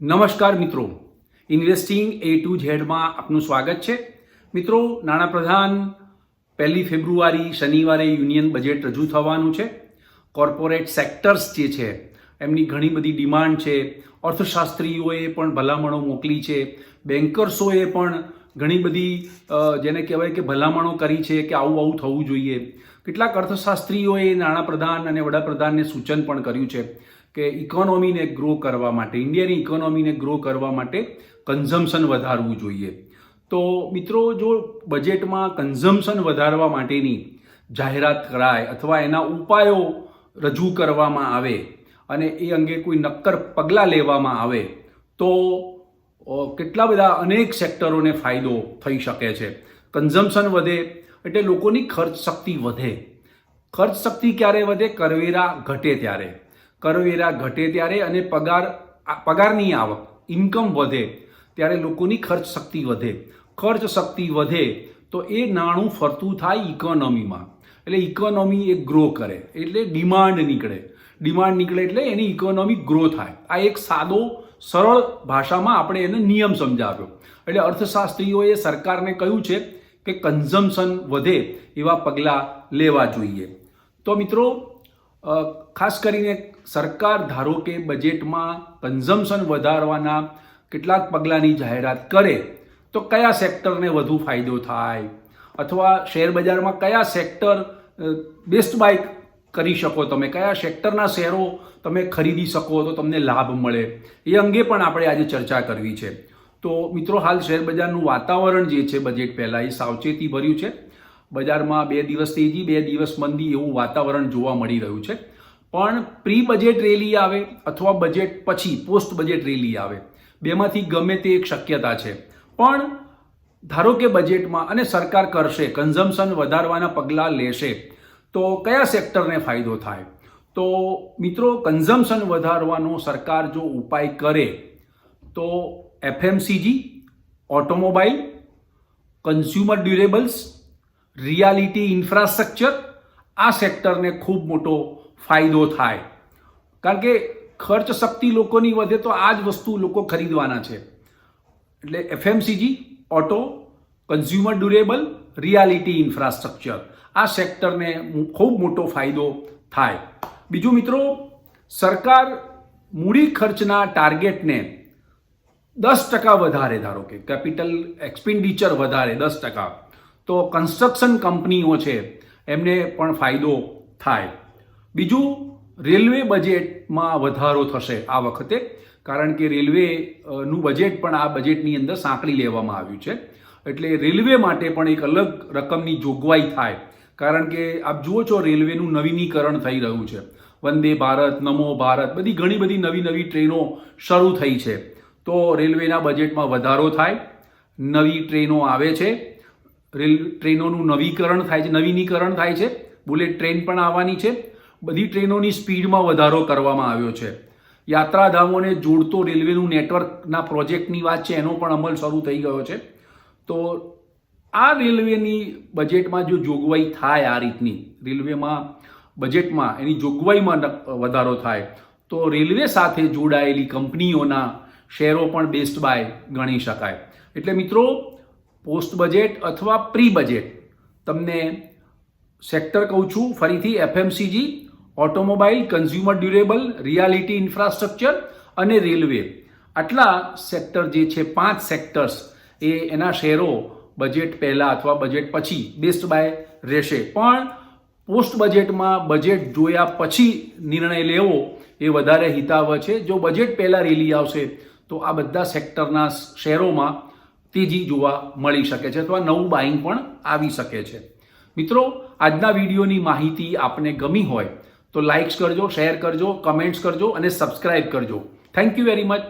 નમસ્કાર મિત્રો. ઇન્વેસ્ટિંગ એ ટુ ઝેડમાં આપનું સ્વાગત છે. મિત્રો નાણાપ્રધાન પહેલી ફેબ્રુઆરી શનિવારે યુનિયન બજેટ રજૂ થવાનું છે. કોર્પોરેટ સેક્ટર્સ જે છે, એમની ઘણી બધી ડિમાન્ડ છે. અર્થશાસ્ત્રીઓએ પણ ભલામણો મોકલી છે. બેન્કર્સોએ પણ ઘણી બધી જેને કહેવાય કે ભલામણો કરી છે કે આવું આવું થવું જોઈએ. કેટલાક અર્થશાસ્ત્રીઓએ નાણાપ્રધાન અને વડાપ્રધાનને સૂચન પણ કર્યું છે. કે ઇકોનોમીને ગ્રો કરવા માટે ઇન્ડિયાની ઇકોનોમીને ગ્રો કરવા માટે કન્ઝમ્પશન વધારવું જોઈએ. તો મિત્રો, જો બજેટમાં કન્ઝમ્પશન વધારવા માટેની જાહેરાત કરાય અથવા એના ઉપાયો રજૂ કરવામાં આવે અને એ અંગે કોઈ નક્કર પગલાં લેવામાં આવે, તો કેટલા બધા અનેક સેક્ટરોને ફાયદો થઈ શકે છે. કન્ઝમ્પશન વધે એટલે લોકોની ખર્ચ શક્તિ વધે. ખર્ચ શક્તિ ક્યારે વધે? કરવેરા ઘટે ત્યારે. કરવેરા ઘટે ત્યારે અને પગાર પગારની આવક ઇન્કમ વધે, ત્યારે લોકોની ખર્ચ શક્તિ વધે. ખર્ચ શક્તિ વધે, તો એ નાણું ફરતું થાય ઇકોનોમીમાં એટલે ઇકોનોમી એ ગ્રો કરે, એટલે ડિમાન્ડ નીકળે. ડિમાન્ડ નીકળે એટલે એની ઇકોનોમી ગ્રો થાય. આ એક સાદો, સરળ ભાષામાં આપણે એને નિયમ સમજાવ્યો. એટલે અર્થશાસ્ત્રીઓએ સરકારને કહ્યું છે કે કન્ઝમ્પશન વધે એવા પગલાં લેવા જોઈએ. તો મિત્રો ખાસ કરીને સરકાર ધારો કે બજેટમાં કન્ઝમ્પશન વધારવાના કેટલાક પગલાંની જાહેરાત કરે, તો કયા સેક્ટરને વધુ ફાયદો થાય? અથવા શેર બજારમાં કયા સેક્ટર બેસ્ટ બાય કરી શકો તમે? કયા સેક્ટરના શેરો તમે ખરીદી શકો તો તમને લાભ મળે? એ અંગે પણ આપણે આજે ચર્ચા કરવી છે. તો મિત્રો, હાલ શેર બજારનું વાતાવરણ જે છે બજેટ પહેલાં એ સાવચેતી ભર્યું છે. બજારમાં બે દિવસ તેજી બે દિવસ મંદી એવું વાતાવરણ જોવા મળી રહ્યું છે. પણ પ્રી બજેટ રેલી આવે અથવા બજેટ પછી પોસ્ટ બજેટ રેલી આવે. બેમાંથી ગમે તે એક શક્યતા છે. પણ ધારો કે બજેટમાં અને સરકાર કરશે, કન્ઝમ્પશન વધારવાના પગલાં લેશે, તો કયા સેક્ટરને ફાયદો થાય? તો મિત્રો, કન્ઝમ્પશન વધારવાનો સરકાર જો ઉપાય કરે, તો FMCG automobile, consumer durables reality infrastructure આ સેક્ટરને ખૂબ મોટો ફાયદો થાય. કારણ કે ખર્ચ શક્તિ લોકોની વધે તો આ જ વસ્તુ લોકો ખરીદવાના છે. એટલે FMCG, auto, consumer durable, reality infrastructure આ સેક્ટરને ખૂબ મોટો ફાયદો થાય. બીજું મિત્રો, સરકાર મૂડી ખર્ચના ટાર્ગેટને દસ ટકા વધારે, ધારો કે કેપિટલ એક્સપેન્ડિચર વધારે દસ ટકા તો કન્સ્ટ્રક્શન કંપનીઓ છે, એમને પણ ફાયદો થાય. બીજું રેલવે બજેટમાં વધારો થશે આ વખતે, કારણ કે રેલવેનું બજેટ પણ આ બજેટની અંદર સાંકળી લેવામાં આવ્યું છે. એટલે રેલવે માટે પણ એક અલગ રકમની જોગવાઈ થાય. કારણ કે આપ જુઓ છો રેલવેનું નવીનીકરણ થઈ રહ્યું છે. વંદે ભારત, નમો ભારત, બધી ઘણી બધી નવી નવી ટ્રેનો શરૂ થઈ છે. તો રેલવેના બજેટમાં વધારો થાય, નવી ટ્રેનો આવે છે. રેલ ટ્રેનોનું નવીકરણ થાય છે, નવીનીકરણ થાય છે, બુલેટ ટ્રેન પણ આવવાની છે. બધી ટ્રેનોની સ્પીડમાં વધારો કરવામાં આવ્યો છે. યાત્રાધામોને જોડતો રેલવેનું નેટવર્કના પ્રોજેક્ટની વાત છે, એનો પણ અમલ શરૂ થઈ ગયો છે. તો આ રેલવેની બજેટમાં જો જોગવાઈ થાય આ રીતની, રેલવેમાં બજેટમાં એની જોગવાઈમાં વધારો થાય, તો રેલવે સાથે જોડાયેલી કંપનીઓના શેરો પણ બેસ્ટ બાય ગણી શકાય. એટલે મિત્રો પોસ્ટ બજેટ અથવા પ્રી બજેટ. તમને સેક્ટર કહું છું, ફરીથી FMCG, automobile, consumer durable, reality infrastructure અને રેલવે. આટલા સેક્ટર જે છે, પાંચ સેક્ટર્સ, એ એના શેરો બજેટ પહેલાં અથવા બજેટ પછી બેસ્ટ બાય રહેશે. પણ પોસ્ટ બજેટમાં બજેટ જોયા પછી નિર્ણય લેવો એ વધારે હિતાવહ છે. જો બજેટ પહેલાં રેલી આવશે, તો આ બધા સેક્ટરના શેરોમાં તેજી જોવા મળી શકે છે અથવા નવું બાઇંગ પણ આવી શકે છે. મિત્રો, આજના વિડીયોની માહિતી આપને ગમી હોય તો લાઇક્સ કરજો શેર કરજો કમેન્ટ્સ કરજો અને સબસ્ક્રાઇબ કરજો. Thank you very much